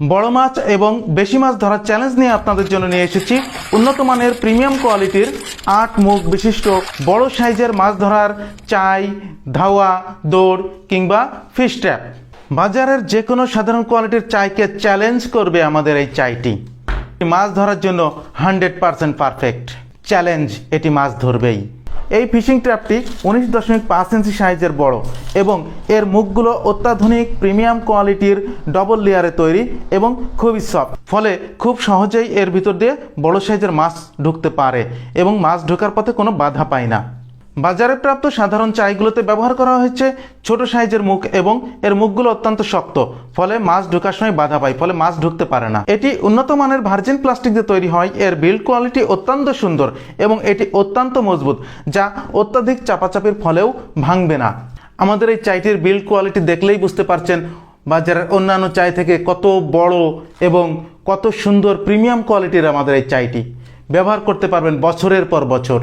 বড় মাছ এবং বেশি মাছ ধরার চ্যালেঞ্জ নিয়ে আপনাদের জন্য নিয়ে এসেছি। উন্নত মানের প্রিমিয়াম কোয়ালিটির আট মুখ বিশিষ্ট বড় সাইজের মাছ ধরার চাই, ধাওয়া, দৌড় কিংবা ফিশ ট্র্যাপ বাজারের যে কোনো সাধারণ কোয়ালিটির চাইকে চ্যালেঞ্জ করবে আমাদের এই চাইটি। মাছ ধরার জন্য হান্ড্রেড পারসেন্ট পারফেক্ট চ্যালেঞ্জ এটি মাছ ধরবেই। এই ফিশিং ট্র্যাপটি উনিশ দশমিক পাঁচ ইঞ্চি সাইজের বড় এবং এর মুখগুলো অত্যাধুনিক প্রিমিয়াম কোয়ালিটির ডবল লেয়ারে তৈরি এবং খুবই সফট। ফলে খুব সহজেই এর ভিতর দিয়ে বড় সাইজের মাছ ঢুকতে পারে এবং মাছ ঢোকার পথে কোনো বাধা পায় না। বাজারে প্রাপ্ত সাধারণ চাইগুলোতে ব্যবহার করা হয়েছে ছোট সাইজের মুখ এবং এর মুখগুলো অত্যন্ত শক্ত, ফলে মাছ ঢোকার সময় বাধা পায়, ফলে মাছ ঢুকতে পারে না। এটি উন্নত মানের ভার্জিন প্লাস্টিক দিয়ে তৈরি হয়, এর বিল্ড কোয়ালিটি অত্যন্ত সুন্দর এবং এটি অত্যন্ত মজবুত, যা অত্যাধিক চাপাচাপির ফলেও ভাঙবে না। আমাদের এই চাইটির বিল্ড কোয়ালিটি দেখলেই বুঝতে পারছেন বাজারের অন্যান্য চাই থেকে কত বড় এবং কত সুন্দর প্রিমিয়াম কোয়ালিটির আমাদের এই চাইটি। ব্যবহার করতে পারবেন বছরের পর বছর।